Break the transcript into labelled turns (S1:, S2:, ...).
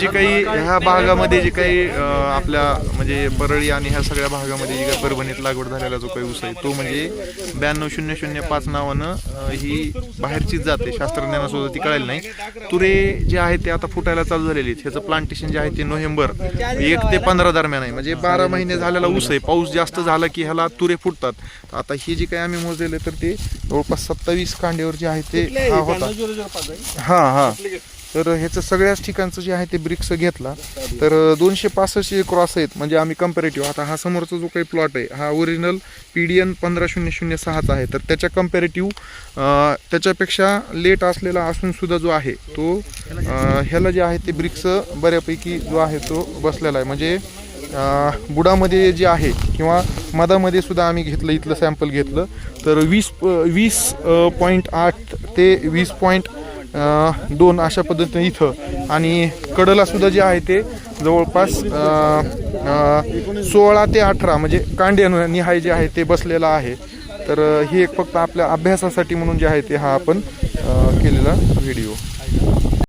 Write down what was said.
S1: जे काही ह्या भागामध्ये जे काही आपल्या म्हणजे परळी आणि ह्या सगळ्या भागामध्ये जे काही परभणीत लागवड झालेला जो काही ऊस आहे तो म्हणजे ब्याण्णव शून्य शून्य पाच नावानं ही बाहेरचीच जाते शास्त्रज्ञांना सुद्धा ती कळाली नाही. तुरे जे आहे ते आता फुटायला चालू झालेली आहेत. ह्याचं प्लांटेशन जे आहे ते नोव्हेंबर एक ते पंधरा दरम्यान आहे. म्हणजे बारा महिने झालेला ऊस आहे. पाऊस जास्त झाला की ह्याला तुरे फुटतात. आता ही जी काही आम्ही मोजलेले तर ते जवळपास सत्तावीस कांड्यावर जे आहे ते हा होता. हा हा. तर ह्याचं सगळ्याच ठिकाणचं जे आहे ते ब्रिक्स घेतला. तर दोनशे पासष्ट क्रॉस आहेत म्हणजे आम्ही कम्पॅरेटिव्ह आता हा समोरचा जो काही प्लॉट आहे हा ओरिजिनल पी डी एन पंधरा शून्य शून्य सहाचा आहे. तर त्याच्या कम्पॅरेटिव्ह त्याच्यापेक्षा लेट असलेला असूनसुद्धा जो आहे तो ह्याला जे आहे ते ब्रिक्स बऱ्यापैकी जो आहे तो बसलेला आहे. म्हणजे बुडामध्ये जे आहे किंवा मधामध्ये सुद्धा आम्ही घेतलं इथलं सॅम्पल घेतलं. तर वीस वीस पॉईंट आठ ते वीस पॉईंट दोन अशा पद्धतीने इथं. आणि कडला सुद्धा जे आहे ते जवळपास सोळा ते अठरा म्हणजे कांडे निहाय जे आहे ते बसलेलं आहे. तर हे एक फक्त आपल्या अभ्यासासाठी म्हणून जे आहे ते हा आपण केलेला व्हिडिओ.